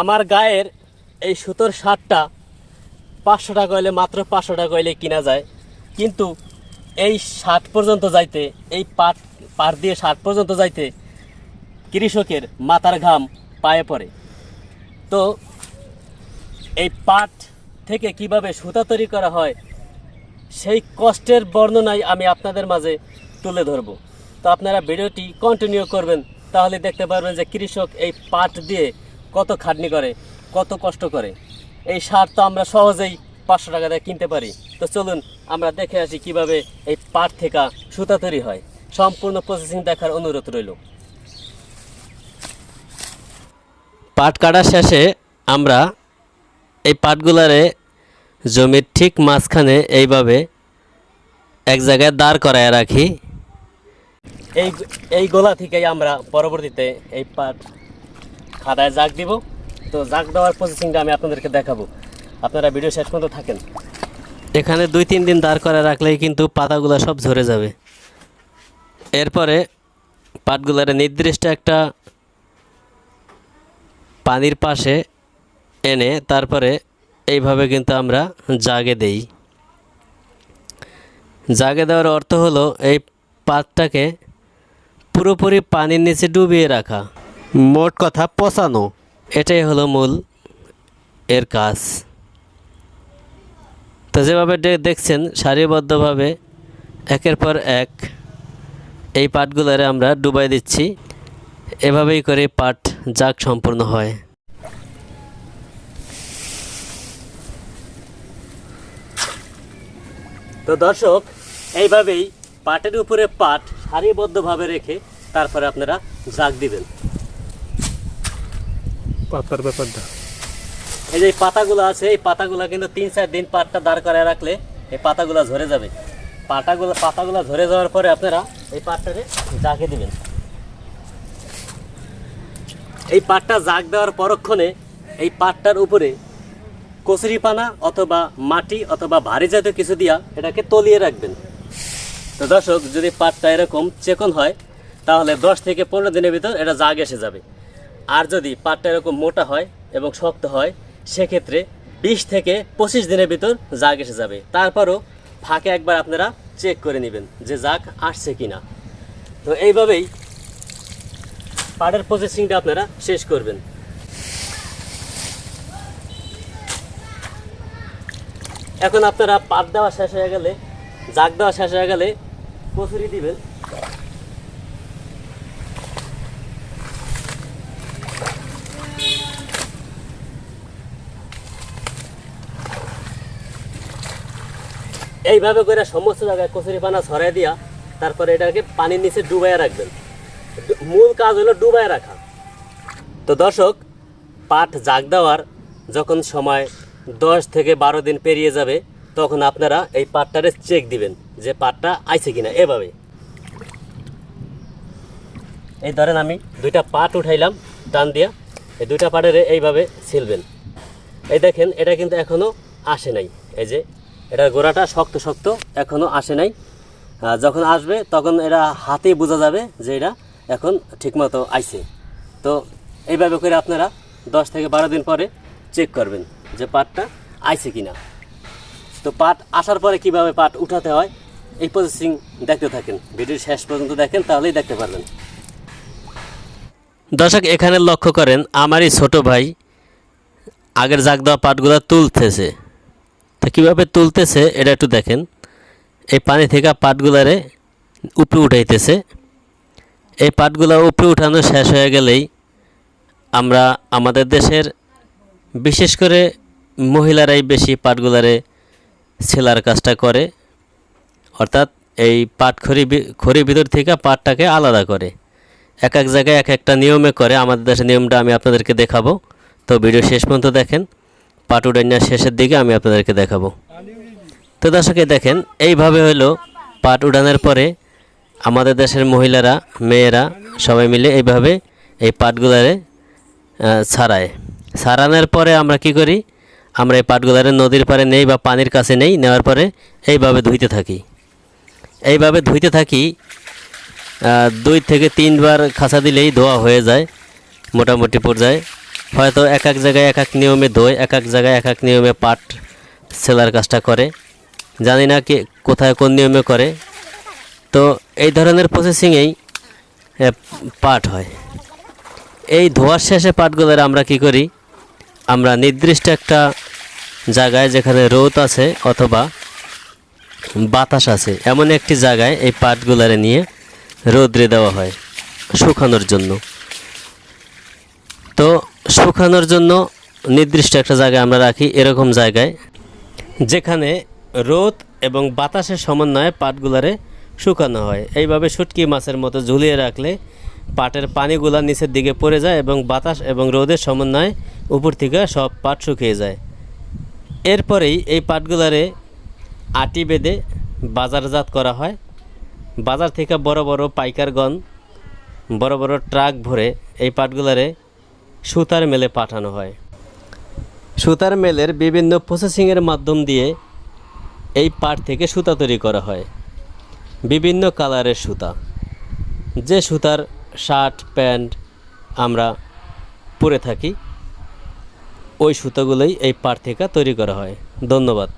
আমার গায়ের এই সুতোর শার্টটা পাঁচশো টাকা হইলে, মাত্র পাঁচশো টাকা হইলে কিনা যায়। কিন্তু এই শার্ট পর্যন্ত যাইতে, এই পাট পাট দিয়ে শার্ট পর্যন্ত যাইতে কৃষকের মাথার ঘাম পায়ে পড়ে। তো এই পাট থেকে কীভাবে সুতা তৈরি করা হয়, সেই কষ্টের বর্ণনাই আমি আপনাদের মাঝে তুলে ধরব। তো আপনারা ভিডিওটি কন্টিনিউ করবেন, তাহলে দেখতে পারবেন যে কৃষক এই পাট দিয়ে কত খাটনি করে, কত কষ্ট করে। এই সার তো আমরা সহজেই পাঁচশো টাকা দিয়ে কিনতে পারি। তো চলুন আমরা দেখে আসি কীভাবে এই পাট থেকে সুতা তৈরি হয়। সম্পূর্ণ প্রসেসিং দেখার অনুরোধ রইল। পাট কাটা শেষে আমরা এই পাটগুলারে জমির ঠিক মাঝখানে এইভাবে এক জায়গায় দাঁড় করায় রাখি। এই এই গোলা থেকেই আমরা পরবর্তীতে এই পাট খাদায় জাগ দিব। তো জাগ দেওয়ার প্রসেসিংটা আমি আপনাদেরকে দেখাবো। আপনারা ভিডিও শেষ পর্যন্ত থাকেন। এখানে দুই, তিন দিন দাঁড় করে রাখলেই কিন্তু পাতাগুলো সব ঝরে যাবে। এরপরে পাটগুলারে নির্দিষ্ট একটা পানির পাশে এনে তারপরে এইভাবে কিন্তু আমরা জাগে দেই। জাগে দেওয়ার অর্থ হলো এই পাতটাকে পুরোপুরি পানির নিচে ডুবিয়ে রাখা। মোট কথা পচানো। এটাই হলো মূল এর কাজ। তো যেভাবে দেখছেন, সারিবদ্ধভাবে একের পর এক এই পাটগুলোরে আমরা ডুবাই দিচ্ছি। এভাবেই করে পাট জাগ সম্পূর্ণ হয়। তো দর্শক, এইভাবেই পাটের উপরে পাট সারিবদ্ধভাবে রেখে তারপরে আপনারা জাগ দিবেন। পাতার ব্যাপারটা। এই যে পাতাগুলো আছে, এই পাতাগুলো কিন্তু তিন চার দিন পাটটা দাঁড় করায় রাখলে এই পাতাগুলো ঝরে যাবে। পাতাগুলো পাতাগুলো ঝরে যাওয়ার পরে আপনারা এই পাটটারে জাগে দিবেন। এই পাটটা জাগ দেওয়ার পরক্ষণে এই পাটটার উপরে কচুরি পানা অথবা মাটি অথবা ভারী জাতীয় কিছু দিয়া এটাকে তলিয়ে রাখবেন। তো দর্শক, যদি পাটটা এরকম চেকন হয়, তাহলে দশ থেকে পনেরো দিনের ভিতর এটা জাগ এসে যাবে। আর যদি পাটটা এরকম মোটা হয় এবং শক্ত হয়, সেক্ষেত্রে বিশ থেকে পঁচিশ দিনের ভিতর জাগ এসে যাবে। তারপরও ফাঁকে একবার আপনারা চেক করে নেবেন যে জাগ আসছে কি না তো এইভাবেই পাটের প্রসেসিংটা আপনারা শেষ করবেন। এখন আপনারা পাট দেওয়া শেষ হয়ে গেলে, জাগ দেওয়া শেষ হয়ে গেলে কচুরি দিবেন। এইভাবে করে সমস্ত জায়গায় কচুরি পানা ছড়াই দিয়া তারপরে এটাকে পানির নিচে ডুবাইয়া রাখবেন। মূল কাজ হলো ডুবাইয়া রাখা। তো দর্শক, পাট জাগ দেওয়ার যখন সময় দশ থেকে বারো দিন পেরিয়ে যাবে, তখন আপনারা এই পাটটারে চেক দিবেন যে পাটটা আইছে কিনা এভাবে। এই ধরেন আমি দুইটা পাট উঠাইলাম, টান দিয়া এই দুইটা পাটের এইভাবে ছিলবেন। এই দেখেন, এটা কিন্তু এখনও আসে নাই। এই যে এটার গোড়াটা শক্ত শক্ত এখনও আসে নাই। যখন আসবে, তখন এরা হাতেই বোঝা যাবে যে এটা এখন ঠিকমতো আইছে। তো এইভাবে করে আপনারা দশ থেকে বারো দিন পরে চেক করবেন যে পাটটা আইছে কিনা। তো পাট আসার পরে কীভাবে পাট উঠাতে হয়, এই প্রসেসিং দেখতে থাকেন। ভিডিওর শেষ পর্যন্ত দেখেন, তাহলেই দেখতে পারবেন। দর্শক, এখানে লক্ষ্য করেন, আমারই ছোট ভাই আগের জাগ দেওয়া পাটগুলো তুলতেছে। তো কীভাবে তুলতেছে এটা একটু দেখেন। এই পানি থেকে পাটগুলারে উপরে উঠাইতেছে। এই পাটগুলা উপরে উঠানো শেষ হয়ে গেলেই আমরা আমাদের দেশের বিশেষ করে মহিলারাই বেশি পাটগুলারে সেলার কাজটা করে। অর্থাৎ এই পাট খড়ি খড়ির ভিতর থেকে পাটটাকে আলাদা করে। এক এক জায়গায় এক একটা নিয়মে করে। আমাদের দেশের নিয়মটা আমি আপনাদেরকে দেখাবো। তো ভিডিও শেষ পর্যন্ত দেখেন। পাট উডাইনার শেষের দিকে আমি আপনাদেরকে দেখাবো। তো দর্শকে দেখেন, এইভাবে হলো পাট উড়ানোর পরে আমাদের দেশের মহিলারা, মেয়েরা সবাই মিলে এইভাবে এই পাটগুলারে ছাড়ায়। ছাড়ানোর পরে আমরা কি করি? আমরা এই পাটগুলারে নদীর পাড়ে নেই বা পানির কাছে নেই, নেওয়ার পরে এইভাবে ধুইতে থাকি। এইভাবে ধুইতে থাকি দুই থেকে তিনবার খাঁচা দিলেই ধোয়া হয়ে যায়, মোটামুটি পর্যায়ে। হয়তো এক এক জায়গায় এক এক নিয়মে দোয় এক এক জায়গায় এক এক নিয়মে পাট সেলার কাজটা করে। জানি না কি কোথায় কোন নিয়মে করে। তো এই ধরনের প্রসেসিংয়েই পাট হয়। এই ধোয়ার শেষে পাটগুলোর আমরা কি করি? আমরা নির্দিষ্ট একটা জায়গায় যেখানে রোদ আছে অথবা বাতাস আছে, এমন একটি জায়গায় এই পাটগুলারে নিয়ে রোদ্রে দেওয়া হয় শুকানোর জন্য। তো শুকানোর জন্য নির্দিষ্ট একটা জায়গায় আমরা রাখি এরকম জায়গায়, যেখানে রোদ এবং বাতাসের সমন্বয়ে পাটগুলারে শুকানো হয়। এইভাবে শুটকি মাছের মতো ঝুলিয়ে রাখলে পাটের পানিগুলা নিচের দিকে পড়ে যায় এবং বাতাস এবং রোদের সমন্বয়ে উপর থেকে সব পাট শুকিয়ে যায়। এরপরেই এই পাটগুলারে আটি বেঁধে বাজারজাত করা হয়। বাজার থেকে বড় বড় পাইকারগণ, বড় বড় ট্রাক ভরে এই পাটগুলারে সুতার মেলে পাঠানো হয়। সুতার মেলের বিভিন্ন প্রসেসিংয়ের মাধ্যম দিয়ে এই পাট থেকে সুতা তৈরি করা হয়। বিভিন্ন কালারের সুতা। যে সুতার শার্ট, প্যান্ট আমরা পরে থাকি, ওই সুতাগুলোই এই পাট থেকে তৈরি করা হয়। ধন্যবাদ।